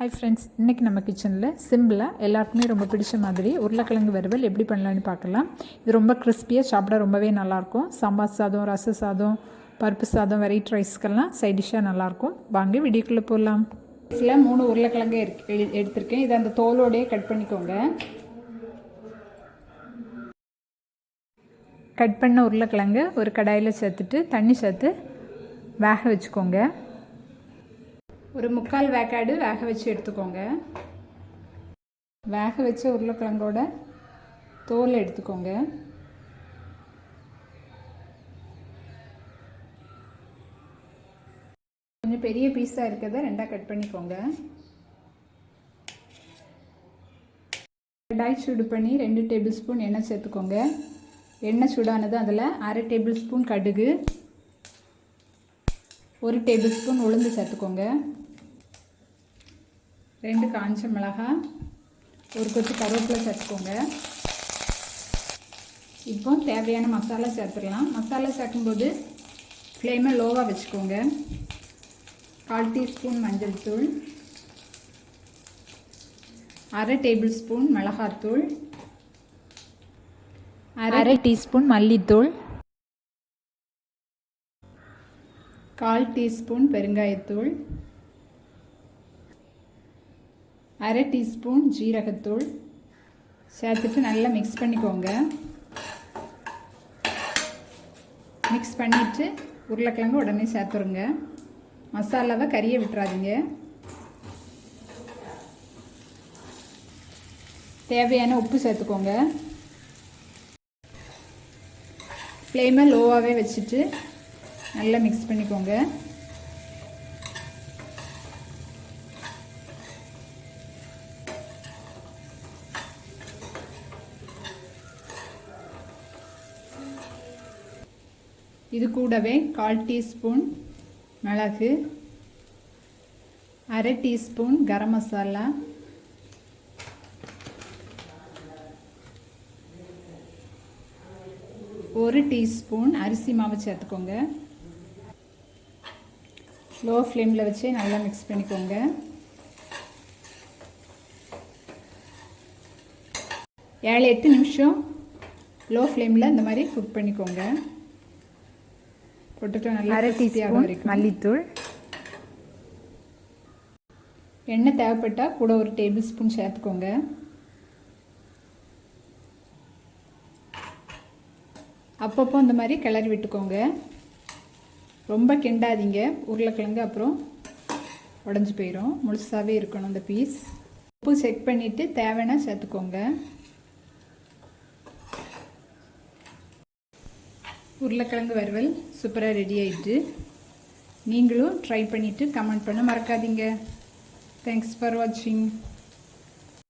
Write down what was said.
Hi friends இன்றைக்கி நம்ம கிச்சனில் சிம்பிளாக எல்லாருக்குமே ரொம்ப பிடிச்ச மாதிரி உருளைக்கிழங்கு வறுவல் எப்படி பண்ணலான்னு பார்க்கலாம். இது ரொம்ப கிறிஸ்பியாக சாப்பிட ரொம்பவே நல்லாயிருக்கும். சாம்பார் சாதம் ரச சாதம் பருப்பு சாதம் வெரைட்டி ரைஸ்க்கெல்லாம் சைட் டிஷ்ஷாக நல்லாயிருக்கும். வாங்க வீடியோக்குள்ளே போடலாம் இதில் மூணு உருளைக்கிழங்கு எடுத்திருக்கேன். இதை அந்த தோலோடையே கட் பண்ணிக்கோங்க. கட் பண்ண உருளைக்கிழங்கு ஒரு கடாயில் சேர்த்துட்டு தண்ணி சேர்த்து வேக வச்சுக்கோங்க. ஒரு முக்கால் வேக்காடு வேக வச்சு எடுத்துக்கோங்க. வேக வச்ச உருளைக்கிழங்கோட தோல் எடுத்துக்கோங்க. கொஞ்சம் பெரிய பீஸாக இருக்கிறத ரெண்டாக கட் பண்ணிக்கோங்க. கடாய் சூடு பண்ணி ரெண்டு டேபிள் ஸ்பூன் எண்ணெய் சேர்த்துக்கோங்க. எண்ணெய் சூடானது அதில் அரை டேபிள் ஸ்பூன் கடுகு. ஒரு டேபிள் ஸ்பூன் உளுந்து சேர்த்துக்கோங்க. ரெண்டு காஞ்ச மிளகாய் ஒரு கொத்து கருவேப்பிலை சேர்த்துக்கோங்க. இப்போ தேவையான மசாலா சேர்த்துடலாம். மசாலா சேர்க்கும்போது ஃப்ளேமை லோவாக வச்சுக்கோங்க. கால் டீஸ்பூன் மஞ்சள் தூள் அரை டேபிள் ஸ்பூன் மிளகாத்தூள் அரை டீஸ்பூன் மல்லித்தூள் கால் டீஸ்பூன் பெருங்காயத்தூள் அரை டீஸ்பூன் ஜீரகத்தூள். சேர்த்துட்டு நல்லா மிக்ஸ் பண்ணிக்கோங்க. மிக்ஸ் பண்ணிவிட்டு உருளைக்கிழங்கு உடனே சேர்த்துருங்க. மசாலாவை கறியை விட்டுறாதீங்க. தேவையான உப்பு சேர்த்துக்கோங்க. ஃப்ளேமை லோவாகவே வச்சுட்டு நல்லா மிக்ஸ் பண்ணிக்கோங்க. இது கூடவே கால் டீஸ்பூன் மிளகு அரை டீஸ்பூன் கரம் மசாலா ஒரு டீஸ்பூன் அரிசி மாவு சேர்த்துக்கோங்க. லோ ஃப்ளேமில் வச்சு நல்லா மிக்ஸ் பண்ணிக்கோங்க. ஏழு எட்டு நிமிஷம் லோ ஃப்ளேமில் இந்த மாதிரி குக் பண்ணிக்கோங்க. போட்டுட்டு நல்லா அரை டீஸ்பூன். மல்லித்தூள். எண்ணெய் தேவைப்பட்டால் கூட ஒரு டேபிள் ஸ்பூன் சேர்த்துக்கோங்க. அப்பப்போ இந்த மாதிரி கிளறி விட்டுக்கோங்க. ரொம்ப கிண்டாதீங்க. உருளைக்கிழங்கு அப்புறம் உடஞ்சி போயிடும் முழுசாகவே இருக்கணும் இந்த பீஸ் உப்பு செக் பண்ணிவிட்டு தேவைன்னா சேர்த்துக்கோங்க. உருளைக்கிழங்கு வறுவல் சூப்பராக ரெடி ஆயிட்டு நீங்களும் ட்ரை பண்ணிவிட்டு கமெண்ட் பண்ண மறக்காதீங்க. தேங்க்ஸ் ஃபார் வாட்சிங்